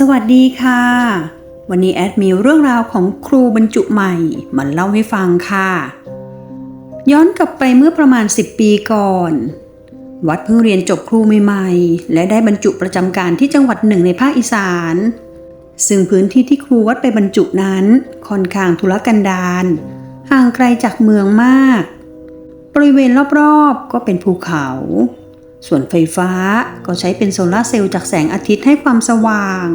สวัสดีค่ะ วันนี้แอดมีเรื่องราวของครูบรรจุใหม่มาเล่าให้ฟังค่ะ ย้อนกลับไปเมื่อประมาณ 10 ปีก่อน วัดเพิ่งเรียนจบครูใหม่ๆ และได้บรรจุประจำการที่จังหวัดหนึ่งในภาคอีสาน ซึ่งพื้นที่ที่ครูวัดไปบรรจุนั้นค่อนข้างทุรกันดารห่างไกลจากเมืองมาก บริเวณรอบๆ ก็เป็นภูเขา ส่วนไฟฟ้าก็ใช้เป็นโซลาเซลล์จากแสงอาทิตย์ให้ความสว่าง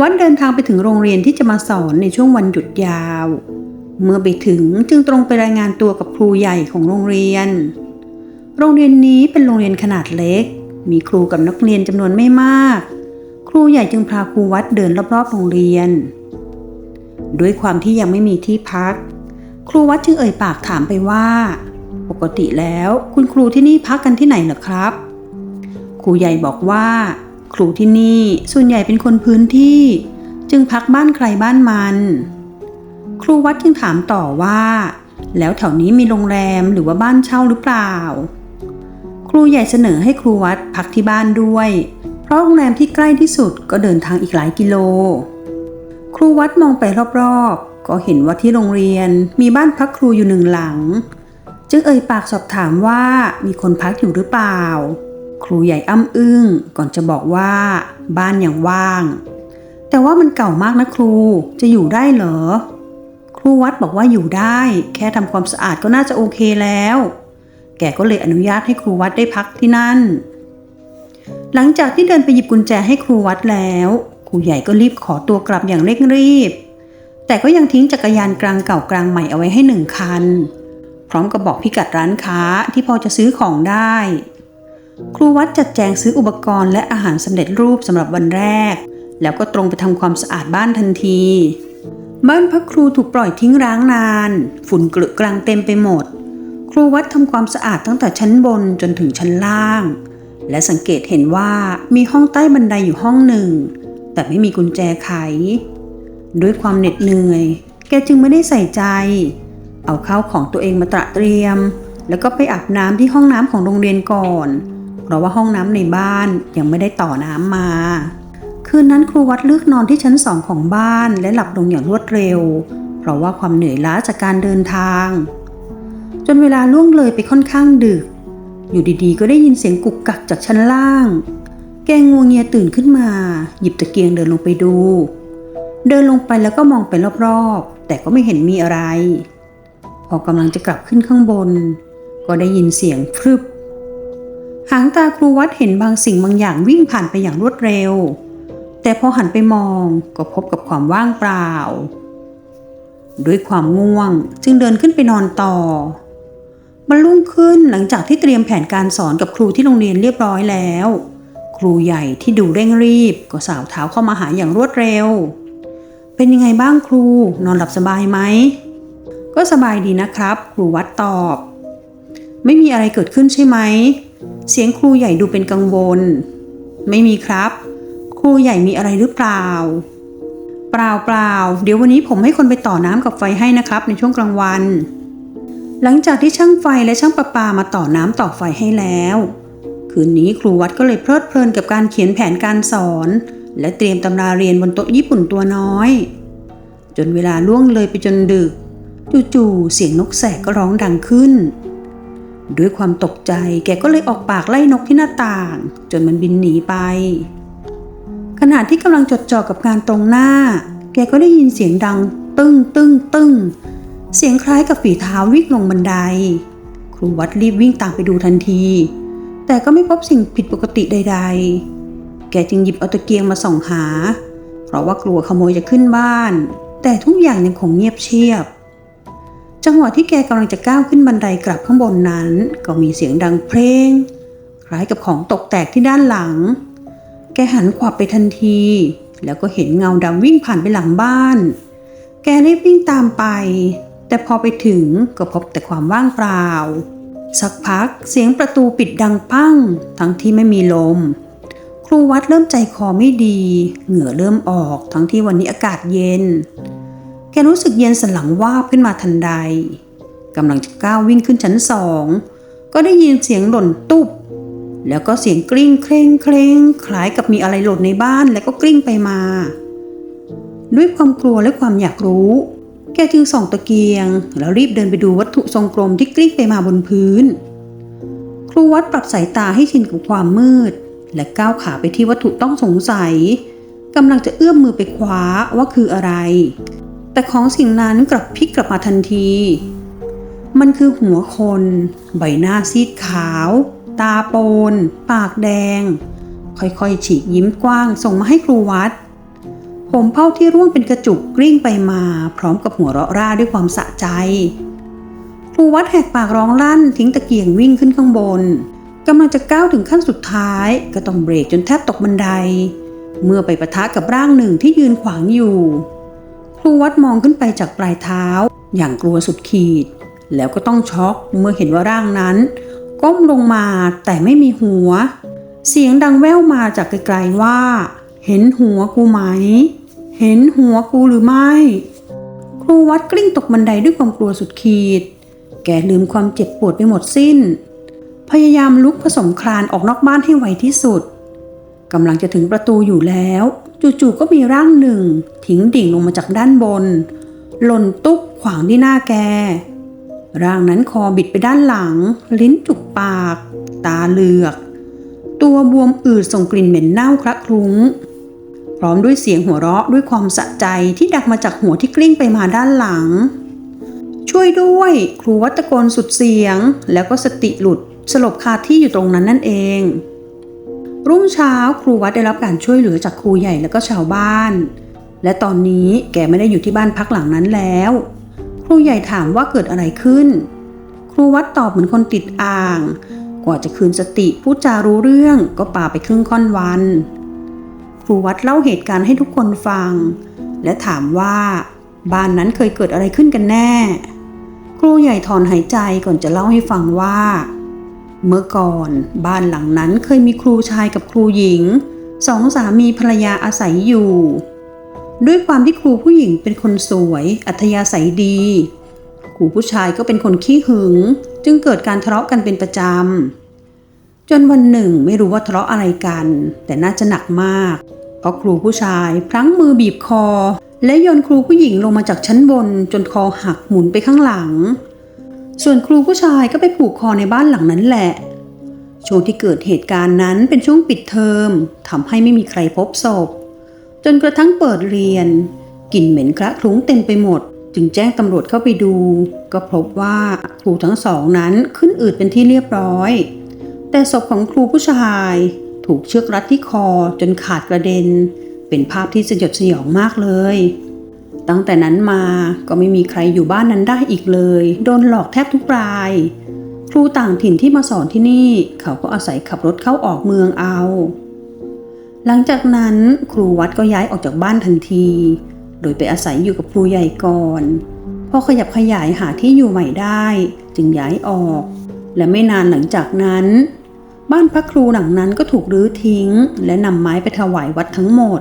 วัดเดินทางไปถึงโรงเรียนที่จะมาสอนในช่วงวันหยุดยาว เมื่อไปถึงจึงตรงไปรายงานตัวกับครูใหญ่ของโรงเรียน โรงเรียนนี้เป็นโรงเรียนขนาดเล็ก มีครูกับนักเรียนจำนวนไม่มาก ครูใหญ่จึงพาครูวัดเดินรอบๆโรงเรียน ด้วยความที่ยังไม่มีที่พัก ครูวัดจึงเอ่ยปากถามไปว่า ปกติแล้วคุณครูที่นี่พักกันที่ไหนเหรอครับ ครูใหญ่บอกว่า ครูที่นี่ส่วนใหญ่เป็นคนพื้นที่ จึงพักบ้านใครบ้านมัน ครูวัดจึงถามต่อว่า แล้วแถวนี้มีโรงแรมหรือว่าบ้านเช่าหรือเปล่า ครูใหญ่เสนอให้ครูวัดพักที่บ้านด้วย เพราะโรงแรมที่ใกล้ที่สุดก็เดินทางอีกหลายกิโล ครูวัดมองไปรอบๆก็เห็นว่าที่โรงเรียนมีบ้านพักครูอยู่หนึ่งหลัง จึงเอ่ยปากสอบถามว่ามีคนพักอยู่หรือเปล่า ครูใหญ่อ้ำอึ้งก่อนจะบอกว่าบ้านยังว่าง แต่ว่ามันเก่ามากนะครูจะอยู่ได้เหรอ ครูวัดบอกว่าอยู่ได้ แค่ทำความสะอาดก็น่าจะโอเคแล้ว แกก็เลยอนุญาตให้ครูวัดได้พักที่นั่น หลังจากที่เดินไปหยิบกุญแจให้ครูวัดแล้วครูใหญ่ก็รีบขอตัวกลับอย่างเร่งรีบ แต่ก็ยังทิ้งจักรยานกลางเก่ากลางใหม่เอาไว้ให้หนึ่งคัน พร้อมกับบอกพิกัดร้านค้าที่พอจะซื้อของได้ ครูวัดจัดแจงซื้ออุปกรณ์และอาหารสำเร็จรูปสำหรับวันแรก แล้วก็ตรงไปทำความสะอาดบ้านทันที บ้านพักครูถูกปล่อยทิ้งร้างนาน ฝุ่นเกลอกลางเต็มไปหมด ครูวัดทำความสะอาดตั้งแต่ชั้นบนจนถึงชั้นล่าง และสังเกตเห็นว่ามีห้องใต้บันไดอยู่ห้องหนึ่ง แต่ไม่มีกุญแจไข ด้วยความเหน็ดเหนื่อย แกจึงไม่ได้ใส่ใจ เอาข้าวของตัวเองมาตระเตรียม แล้วก็ไปอาบน้ำที่ห้องน้ำของโรงเรียนก่อน เพราะว่าห้องน้ำในบ้านยังไม่ได้ต่อน้ำมา คืนนั้นครูวัดเลือกนอนที่ชั้นสองของบ้านและหลับลงอย่างรวดเร็ว เพราะว่าความเหนื่อยล้าจากการเดินทาง จนเวลาล่วงเลยไปค่อนข้างดึก อยู่ดีๆ ก็ได้ยินเสียงกุกกักจากชั้นล่าง แกงัวเงียตื่นขึ้นมา หยิบตะเกียงเดินลงไปดู เดินลงไปแล้วก็มองไปรอบๆ แต่ก็ไม่เห็นมีอะไร พอกำลังจะกลับขึ้นข้างบน ก็ได้ยินเสียงพรึบ หางตาครูวัดเห็นบางสิ่งบางอย่างวิ่งผ่านไปอย่างรวดเร็ว แต่พอหันไปมองก็พบกับความว่างเปล่า ด้วยความง่วงจึงเดินขึ้นไปนอนต่อมันรุ่งขึ้นหลังจากที่เตรียมแผนการสอนกับครูที่โรงเรียนเรียบร้อยแล้ว ครูใหญ่ที่ดูเร่งรีบ ก็สาวเท้าเข้ามาหาอย่างรวดเร็ว เป็นยังไงบ้างครูนอนหลับสบายไหม ก็สบายดีนะครับ ครูวัดตอบ ไม่มีอะไรเกิดขึ้นใช่ไหม เสียงครูใหญ่ดูเป็นกังวล ไม่มีครับ ครูใหญ่มีอะไรหรือเปล่า เปล่าเปล่าเดี๋ยววันนี้ผมให้คนไปต่อน้ำกับไฟให้นะครับ ในช่วงกลางวัน หลังจากที่ช่างไฟและช่างประปามาต่อน้ำต่อไฟให้แล้ว คืนนี้ครูวัดก็เลยเพลิดเพลินกับการเขียนแผนการสอน และเตรียมตำราเรียนบนโต๊ะญี่ปุ่นตัวน้อย จนเวลาล่วงเลยไปจนดึก จู่ๆเสียงนกแสกก็ร้องดังขึ้น ด้วยความตกใจแกก็เลยออกปากไล่นกที่หน้าต่าง จนมันบินหนีไป ขณะที่กำลังจดจ่อกับงานตรงหน้า แกก็ได้ยินเสียงดัง ตึ้งตึ้งตึ้งเสียงคล้ายกับฝีเท้าวิ่งลงบันได ครูวัดรีบวิ่งตามไปดูทันที แต่ก็ไม่พบสิ่งผิดปกติใด ๆ แกจึงหยิบเอาตะเกียงมาส่องหา เพราะว่ากลัวขโมยจะขึ้นบ้าน แต่ทุกอย่างยังคงเงียบเชียบ จังหวะที่แกกำลังจะก้าวขึ้นบันไดกลับข้างบนนั้น ก็มีเสียงดังเพลง คล้ายกับของตกแตกที่ด้านหลัง แกหันขวับไปทันที แล้วก็เห็นเงาดำวิ่งผ่านไปหลังบ้าน แกรีบวิ่งตามไป แต่พอไปถึงก็พบแต่ความว่างเปล่า สักพักเสียงประตูปิดดังปั้งทั้งที่ไม่มีลม ครูวัดเริ่มใจคอไม่ดี เหงื่อเริ่มออกทั้งที่วันนี้อากาศเย็น กรู้สึกเย็นสันหลังวาบขึ้นมาทันใดกำลังจะก้าววิ่งขึ้นชั้นสองก็ได้ยินเสียงหล่นตุบแล้วก็เสียงกลิ้งเคร่งเคร่งคล้ายกับมีอะไรหล่นในบ้านแล้วก็กลิ้งไปมา ด้วยความกลัวและความอยากรู้ แกจึงส่องตะเกียง แล้วรีบเดินไปดูวัตถุทรงกลมที่กลิ้งไปมาบนพื้น ครูวัดปรับสายตาให้ชินกับความมืด และก้าวขาไปที่วัตถุต้องสงสัยกำลังจะเอื้อมมือไปคว้าว่าคืออะไร แต่ของสิ่งนั้นกลับพลิกกลับมาทันที มันคือหัวคน ใบหน้าซีดขาว ตาโปน ปากแดง ค่อยๆ ฉีกยิ้มกว้าง ส่งมาให้ครูวัด ผมเผ้าที่ร่วงเป็นกระจุกกลิ้งไปมา พร้อมกับหัวเราะร่าด้วยความสะใจ ครูวัดแหกปากร้องลั่นทิ้งตะเกียงวิ่งขึ้นข้างบนกำลังจะก้าวถึงขั้นสุดท้าย ก็ต้องเบรกจนแทบตกบันได เมื่อไปปะทะกับร่างหนึ่งที่ยืนขวางอยู่ ครูวัดมองขึ้นไปจากปลายเท้า อย่างกลัวสุดขีด แล้วก็ต้องช็อกเมื่อเห็นว่าร่างนั้น ก้มลงมาแต่ไม่มีหัว เสียงดังแว่วมาจากไกลๆว่า เห็นหัวกูไหม เห็นหัวกูหรือไม่ ครูวัดกลิ้งตกบันไดด้วยความกลัวสุดขีด แกลืมความเจ็บปวดไปหมดสิ้น พยายามลุกผสมคลานออกนอกบ้านให้ไวที่สุดกำลังจะถึงประตูอยู่แล้ว จู่ๆก็มีร่างหนึ่งทิ้งดิ่งลงมาจากด้านบน หล่นตุ๊บขวางที่หน้าแก ร่างนั้นคอบิดไปด้านหลัง ลิ้นจุกปาก ตาเหลือก ตัวบวมอืดส่งกลิ่นเหม็นเน่าคละคลุ้ง พร้อมด้วยเสียงหัวเราะด้วยความสะใจที่ดังมาจากหัวที่กลิ้งไปมาด้านหลัง ช่วยด้วย ครูวัตะโกนสุดเสียง แล้วก็สติหลุดสลบคาที่อยู่ตรงนั้นนั่นเอง รุ่งเช้าครูวัดได้รับการช่วยเหลือจากครูใหญ่และก็ชาวบ้าน และตอนนี้แกไม่ได้อยู่ที่บ้านพักหลังนั้นแล้ว ครูใหญ่ถามว่าเกิดอะไรขึ้น ครูวัดตอบเหมือนคนติดอ่าง กว่าจะคืนสติพูดจารู้เรื่องก็ป่าไปครึ่งค่อนวัน ครูวัดเล่าเหตุการณ์ให้ทุกคนฟัง และถามว่าบ้านนั้นเคยเกิดอะไรขึ้นกันแน่ ครูใหญ่ถอนหายใจก่อนจะเล่าให้ฟังว่า เมื่อก่อนบ้านหลังนั้นเคยมีครูชายกับครูหญิง สองสามีภรรยาอาศัยอยู่ ด้วยความที่ครูผู้หญิงเป็นคนสวย อัธยาศัยดี ครูผู้ชายก็เป็นคนขี้หึง จึงเกิดการทะเลาะกันเป็นประจำ จนวันหนึ่งไม่รู้ว่าทะเลาะอะไรกัน แต่น่าจะหนักมาก เพราะครูผู้ชายพลั้งมือบีบคอ และโยนครูผู้หญิงลงมาจากชั้นบนจนคอหักหมุนไปข้างหลัง ส่วนครูผู้ชายก็ไปผูกคอในบ้านหลังนั้นแหละ ช่วงที่เกิดเหตุการณ์นั้นเป็นช่วงปิดเทอมทำให้ไม่มีใครพบศพ จนกระทั่งเปิดเรียนกลิ่นเหม็นคละคลุ้งเต็มไปหมด จึงแจ้งตำรวจเข้าไปดู ก็พบว่าครูทั้งสองนั้นขึ้นอืดเป็นที่เรียบร้อย แต่ศพของครูผู้ชาย ถูกเชือกรัดที่คอจนขาดกระเด็น เป็นภาพที่สยดสยองมากเลย ตั้งแต่นั้นมาก็ไม่มีใครอยู่บ้านนั้นได้อีกเลย โดนหลอกแทบทุกราย ครูต่างถิ่นที่มาสอนที่นี่ เขาก็อาศัยขับรถเข้าออกเมืองเอา หลังจากนั้นครูวัดก็ย้ายออกจากบ้านทันที โดยไปอาศัยอยู่กับครูใหญ่ก่อนพอขยับขยายหาที่อยู่ใหม่ได้ จึงย้ายออก และไม่นานหลังจากนั้น บ้านพระครูหลังนั้นก็ถูกรื้อทิ้ง และนำไม้ไปถวายวัดทั้งหมด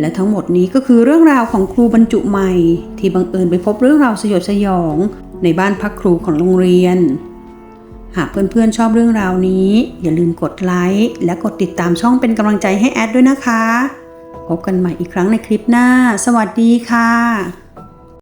และทั้งหมดนี้ก็คือเรื่องราวของครูบรรจุใหม่ ที่บังเอิญไปพบเรื่องราวสยดสยอง ในบ้านพักครูของโรงเรียน หากเพื่อนๆชอบเรื่องราวนี้ อย่าลืมกดไลค์และกดติดตามช่องเป็นกำลังใจให้แอดด้วยนะคะ พบกันใหม่อีกครั้งในคลิปหน้า สวัสดีค่ะ